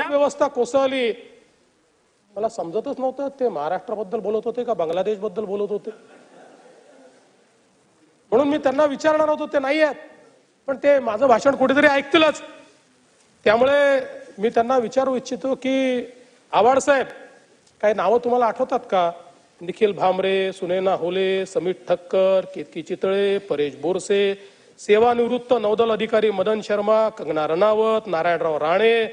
व्यवस्था कोसळली मला समजतच नव्हतं. ते महाराष्ट्राबद्दल बोलत होते का बांगलादेशबद्दल बोलत होते? म्हणून मी त्यांना विचारणार होतो ते नाही आहेत. पण ते माझं भाषण कुठेतरी ऐकतीलच. त्यामुळे मी त्यांना विचारू इच्छितो की आवाड साहेब काही नावं तुम्हाला आठवतात का? निखिल भामरे सुनेना होले समीर ठक्कर केतकी चितळे परेश बोरसे सेवानिवृत्त नौदल अधिकारी मदन शर्मा कंगना रणावत नारायणराव राणे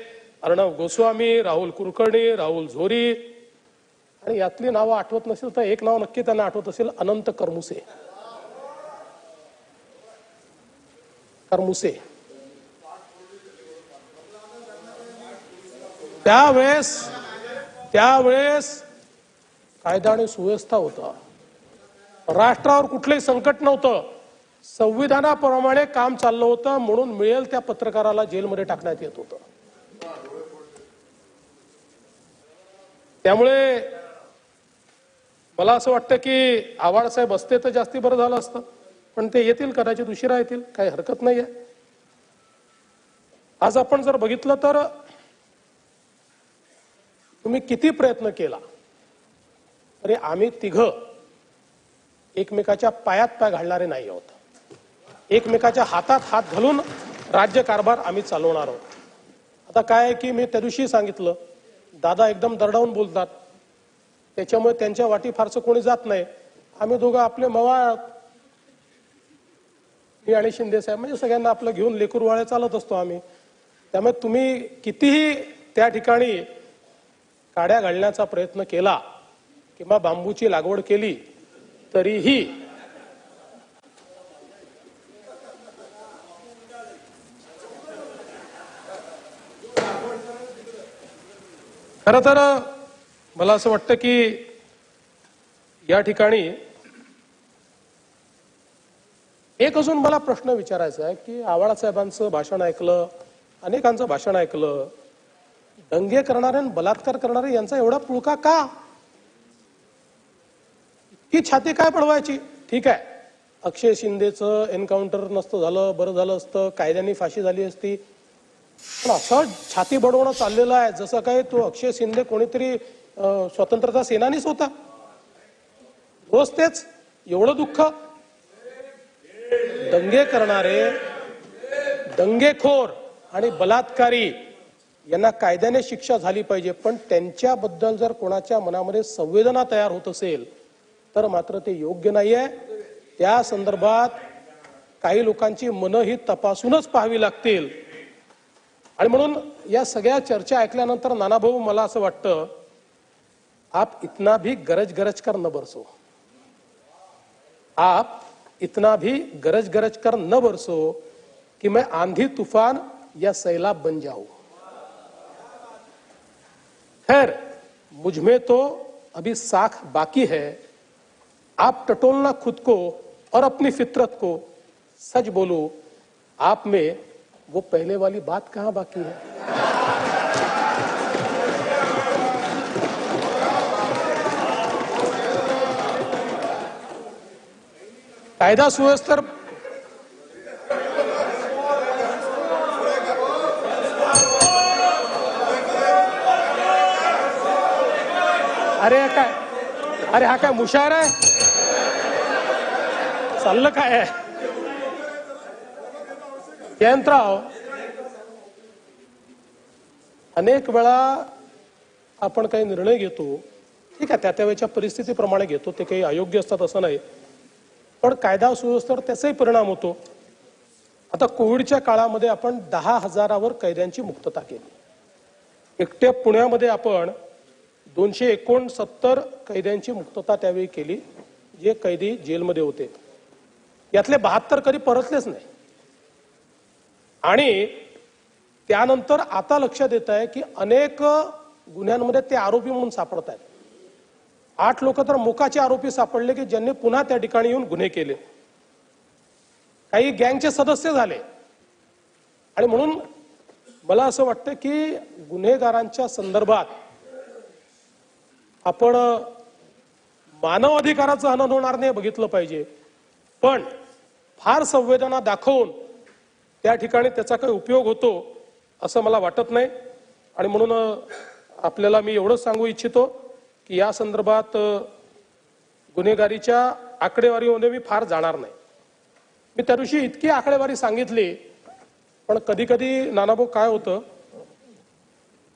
अर्णव गोस्वामी राहुल कुलकर्णी राहुल झोरी. आणि यातली नावं आठवत नसेल तर एक नाव नक्की त्यांना आठवत असेल अनंत करमुसे. करमुसे. त्यावेळेस त्यावेळेस कायदा आणि सुव्यवस्था होता. राष्ट्रावर कुठलंही संकट नव्हतं. संविधानाप्रमाणे काम चाललं होतं म्हणून मिळेल त्या पत्रकाराला जेलमध्ये टाकण्यात येत होतं. त्यामुळे मला असं वाटतं की आव्हाडसाहेब असते तर जास्ती बरं झालं असतं. पण ते येतील कदाचित उशिरा येतील काही हरकत नाही आहे आज आपण जर बघितलं तर तुम्ही किती प्रयत्न केला तरी आम्ही तिघ एकमेकाच्या पायात पाय घालणारे नाही आहोत. एकमेकाच्या हातात हात घालून राज्यकारभार आम्ही चालवणार आहोत. आता काय आहे की मी त्या दिवशी सांगितलं दादा एकदम दरडावून बोलतात. त्याच्यामुळे त्यांच्या वाटी फारसं कोणी जात नाही. आम्ही दोघं आपले मवा मी आणि शिंदे साहेब म्हणजे सगळ्यांना आपलं घेऊन लेकरवाळे चालत असतो आम्ही. त्यामुळे तुम्ही कितीही त्या ठिकाणी काड्या घालण्याचा प्रयत्न केला किंवा बांबूची लागवड केली तरीही खर तर मला असं वाटतं की या ठिकाणी एक अजून मला प्रश्न विचारायचा आहे की आवाळा साहेबांचं भाषण ऐकलं अनेकांचं भाषण ऐकलं दंगे करणारे आणि बलात्कार करणारे यांचा एवढा पुळका का? ही छाती काय पडवायची? ठीक आहे. अक्षय शिंदेचं एन्काउंटर नसतं झालं बरं झालं असतं कायद्याने फाशी झाली असती पण असं छाती बडवणं चाललेलं आहे जसं काय तो अक्षय शिंदे कोणीतरी स्वतंत्रता सेनानीच होता. रोज तेच एवढं दुःख. दंगे करणारे दंगेखोर आणि बलात्कारी यांना कायद्याने शिक्षा झाली पाहिजे पण त्यांच्याबद्दल जर कोणाच्या मनामध्ये संवेदना तयार होत असेल तर मात्र ते योग्य नाही आहे त्या संदर्भात काही लोकांची मनं ही तपासूनच पाहावी लागतील. आणि म्हणून या सगळ्या चर्चा ऐकल्यानंतर नानाभाऊ, मला असं वाटतं, आप इतना भी गरज गरज कर न बरसो. आप इतना भी गरज गरज कर न बरसो कि मैं आंधी तूफ़ान या सैलाब बन जाऊँ। खैर, मुझमें तो अभी साख बाकी है। आप टटोलना खुद को और अपनी फितरत को सच बोलो, आप में वो पहले वाली बात कहाँ बाकी है? कायदा सुव्यवस्थेवर अरे हा काय अरे हा काय मुशार आहे चाललं काय आहे जयंतराव अनेक वेळा आपण काही निर्णय घेतो ठीक आहे त्या त्या वेळेच्या परिस्थितीप्रमाणे घेतो ते काही अयोग्य असतात असं नाही पण कायदा सुव्यवस्थेवर त्याचाही परिणाम होतो आता कोविडच्या काळामध्ये आपण दहा हजारावर कैद्यांची मुक्तता केली एकट्या पुण्यामध्ये आपण दोनशे एकोणसत्तर कैद्यांची मुक्तता त्यावेळी केली जे कैदी जेलमध्ये होते यातले बहात्तर कधी परतलेच नाही आणि त्यानंतर आता लक्षात येत आहे की अनेक गुन्ह्यांमध्ये ते आरोपी म्हणून सापडत आहेत. आठ लोक तर मुकाचे आरोपी सापडले की ज्यांनी पुन्हा त्या ठिकाणी येऊन गुन्हे केले. काही गँगचे सदस्य झाले. आणि म्हणून मला असं वाटतं की गुन्हेगारांच्या संदर्भात आपण मानव अधिकाराचं हनन होणार नाही बघितलं पाहिजे. पण फार संवेदना दाखवून त्या ठिकाणी त्याचा काही उपयोग होतो असं मला वाटत नाही. आणि म्हणून आपल्याला मी एवढंच सांगू इच्छितो की या संदर्भात गुन्हेगारीच्या आकडेवारीमध्ये मी फार जाणार नाही. मी त्या दिवशी इतकी आकडेवारी सांगितली पण कधी कधी नानाभाऊ काय होतं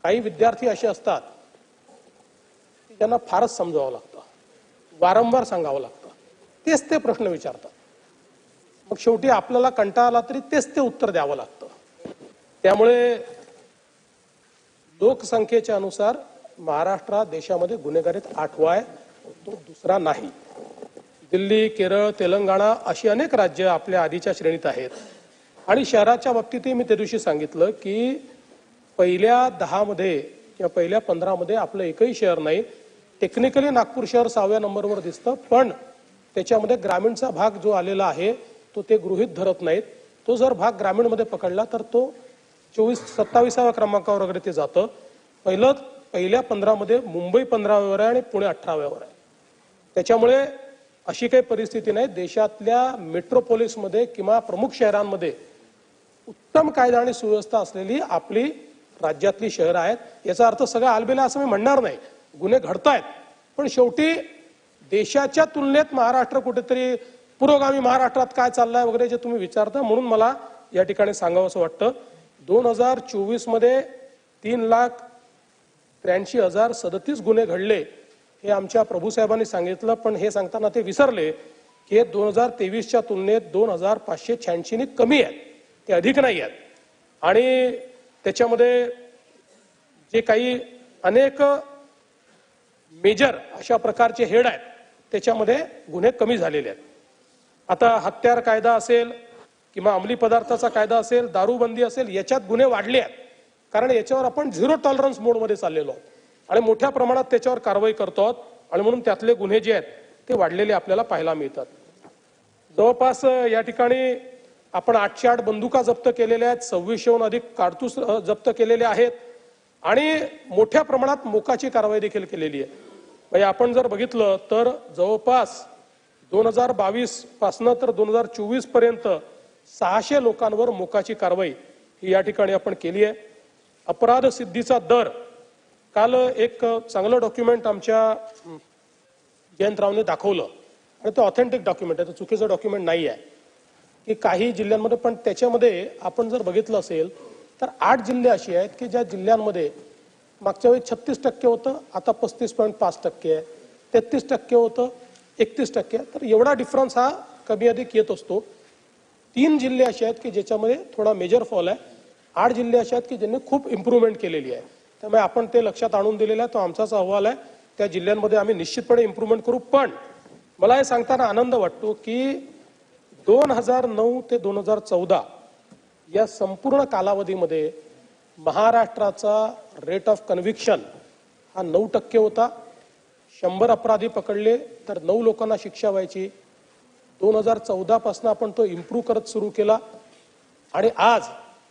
काही विद्यार्थी असे असतात की त्यांना फारच समजावं लागतं वारंवार सांगावं लागतं तेच ते प्रश्न विचारतात. मग शेवटी आपल्याला कंटाळा आला तरी तेच ते उत्तर द्यावं लागतं. त्यामुळे लोकसंख्येच्या अनुसार महाराष्ट्र देशामध्ये गुन्हेगारीत आठवा आहे तो दुसरा नाही. दिल्ली केरळ तेलंगणा अशी अनेक राज्य आपल्या आधीच्या श्रेणीत आहेत. आणि शहराच्या बाबतीतही मी त्या दिवशी सांगितलं की पहिल्या दहामध्ये किंवा पहिल्या पंधरामध्ये आपलं एकही शहर नाही. टेक्निकली नागपूर शहर सहाव्या नंबरवर दिसतं पण त्याच्यामध्ये ग्रामीणचा भाग जो आलेला आहे तो ते गृहित धरत नाहीत. तो जर भाग ग्रामीणमध्ये पकडला तर तो चोवीस सत्तावीसाव्या क्रमांकावर वगैरे ते जातं. पहिलं पहिल्या पंधरामध्ये मुंबई पंधराव्यावर आहे आणि पुणे अठराव्यावर आहे. त्याच्यामुळे अशी काही परिस्थिती नाही. देशातल्या मेट्रोपोलिसमध्ये किंवा प्रमुख शहरांमध्ये उत्तम कायदा आणि सुव्यवस्था असलेली आपली राज्यातली शहरं आहेत. याचा अर्थ सगळं आलबेला असं मी म्हणणार नाही. गुन्हे घडतायत. पण शेवटी देशाच्या तुलनेत महाराष्ट्र कुठेतरी पुरोगामी महाराष्ट्रात काय चाललंय वगैरे जे तुम्ही विचारता म्हणून मला या ठिकाणी सांगावं असं वाटतं. दोन हजार चोवीसमध्ये तीन लाख त्र्याऐंशी हजार सदतीस गुन्हे घडले हे आमच्या प्रभूसाहेबांनी सांगितलं पण हे सांगताना ते विसरले की हे दोन हजार तेवीसच्या तुलनेत दोन हजार पाचशे शहाऐंशीनी कमी आहेत. ते अधिक नाही आहेत. आणि त्याच्यामध्ये जे काही अनेक मेजर अशा प्रकारचे हेड आहेत त्याच्यामध्ये गुन्हे कमी झालेले आहेत. आता हत्यार कायदा असेल किंवा अंमली पदार्थाचा कायदा असेल दारूबंदी असेल याच्यात गुन्हे वाढले आहेत. कारण याच्यावर आपण झिरो टॉलरन्स मोडमध्ये चाललेलो आहोत. आणि मोठ्या प्रमाणात त्याच्यावर कारवाई करतो आहोत. आणि म्हणून त्यातले गुन्हे जे आहेत ते वाढलेले आपल्याला पाहायला मिळतात. जवळपास या ठिकाणी आपण आठशे आठ बंदुका जप्त केलेल्या आहेत. सव्वीसशेहून अधिक कारतूस जप्त केलेले आहेत. आणि मोठ्या प्रमाणात मोकाची कारवाई देखील केलेली आहे. म्हणजे आपण जर बघितलं तर जवळपास दोन हजार बावीस पासनं तर दोन हजार चोवीसपर्यंत सहाशे लोकांवर मोकाची कारवाई ही या ठिकाणी आपण केली आहे. अपराध सिद्धीचा दर काल एक चांगलं डॉक्युमेंट आमच्या जयंतरावने दाखवलं. आणि ते ऑथेंटिक डॉक्युमेंट आहे ते चुकीचं डॉक्युमेंट नाही आहे. की काही जिल्ह्यांमध्ये पण त्याच्यामध्ये आपण जर बघितलं असेल तर आठ जिल्हे असे आहेत की ज्या जिल्ह्यांमध्ये मागच्या वेळी छत्तीस टक्के होतं आता पस्तीस पॉईंट पाच टक्के आहे. तेहतीस टक्के होतं एकतीस टक्के. तर एवढा डिफरन्स हा कमी अधिक येत असतो. तीन जिल्हे असे आहेत की ज्याच्यामध्ये थोडा मेजर फॉल आहे. आठ जिल्हे असे आहेत की ज्यांनी खूप इम्प्रूव्हमेंट केलेली आहे. त्यामुळे आपण ते लक्षात आणून दिलेला आहे. तो आमचाच अहवाल आहे. त्या जिल्ह्यांमध्ये आम्ही निश्चितपणे इम्प्रूव्हमेंट करू. पण मला हे सांगताना आनंद वाटतो की दोन हजार नऊ ते दोन हजार चौदा या संपूर्ण कालावधीमध्ये महाराष्ट्राचा रेट ऑफ कन्व्हिक्शन हा नऊ टक्के होता. शंभर अपराधी पकडले तर नऊ लोकांना शिक्षा व्हायची. दोन हजार चौदापासून आपण तो इम्प्रूव्ह करत सुरू केला. आणि आज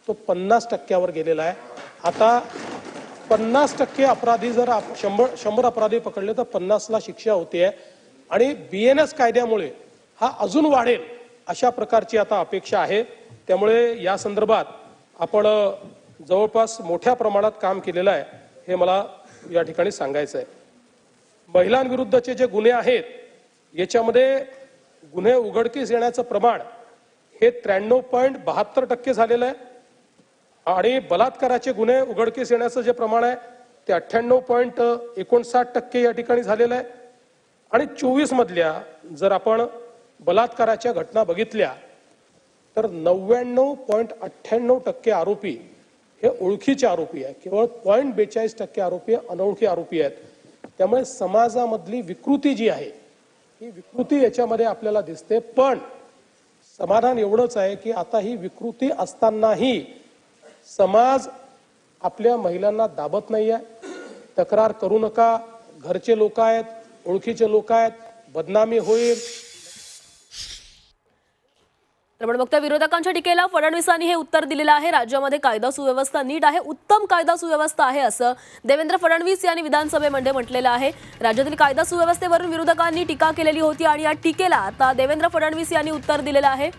तो पन्नास टक्क्यावर गेलेला आहे. आता पन्नास टक्के अपराधी जर आप- शंभर शंभर अपराधी पकडले तर पन्नासला शिक्षा होते आणि बी एन एस कायद्यामुळे हा अजून वाढेल अशा प्रकारची आता अपेक्षा आहे. त्यामुळे या संदर्भात आपण जवळपास मोठ्या प्रमाणात काम केलेलं आहे हे मला या ठिकाणी सांगायचं आहे महिलांविरुद्धचे जे गुन्हे आहेत याच्यामध्ये गुन्हे उघडकीस येण्याचं प्रमाण हे त्र्याण्णव पॉईंट बहात्तर टक्के झालेलं आहे. आणि बलात्काराचे गुन्हे उघडकीस येण्याचं जे प्रमाण आहे ते अठ्ठ्याण्णव पॉईंट एकोणसाठ टक्के या ठिकाणी झालेलं आहे. आणि चोवीस मधल्या जर आपण बलात्काराच्या घटना बघितल्या तर नव्याण्णव पॉईंट अठ्ठ्याण्णव टक्के आरोपी हे ओळखीचे आरोपी आहे केवळ पॉईंट बेचाळीस टक्के आरोपी अनोळखी आरोपी आहेत. त्यामुळे समाजामधली विकृती जी आहे ही विकृती याच्यामध्ये आपल्याला दिसते. पण समाधान एवढंच आहे की आता ही विकृती असतानाही समाज आपल्या महिलांना दाबत नाही आहे तक्रार करू नका. घरचे लोक आहेत ओळखीचे लोक आहेत बदनामी होईल. आपण बघता विरोधकांच्या टीकेला फडणवीसांनी हे उत्तर दिलेलं आहे. राज्यामध्ये कायदा सुव्यवस्था नीट आहे. उत्तम कायदा सुव्यवस्था आहे असं देवेंद्र फडणवीस यांनी विधानसभेमध्ये म्हटलेलं आहे. राज्यातील कायदा सुव्यवस्थेवरून विरोधकांनी टीका केलेली होती आणि या टीकेला आता देवेंद्र फडणवीस यांनी उत्तर दिलेलं आहे.